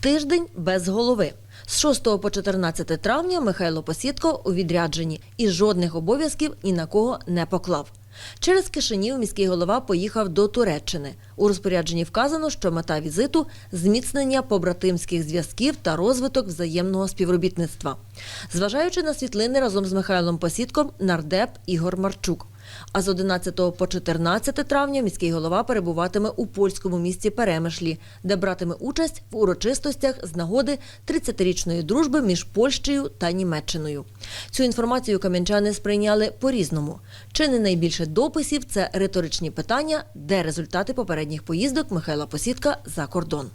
Тиждень без голови. З 6 по 14 травня Михайло Посідко у відрядженні і жодних обов'язків ні на кого не поклав. Через Кишинів міський голова поїхав до Туреччини. У розпорядженні вказано, що мета візиту зміцнення побратимських зв'язків та розвиток взаємного співробітництва. Зважаючи на світлини разом з Михайлом Посідком, нардеп Ігор Марчук. А з 11 по 14 травня міський голова перебуватиме у польському місті Перемишлі, де братиме участь в урочистостях з нагоди 30-річної дружби між Польщею та Німеччиною. Цю інформацію кам'янчани сприйняли по-різному. Чи не найбільше дописів це риторичні питання, де результати попередніх поїздок Михайла Посідка за кордон.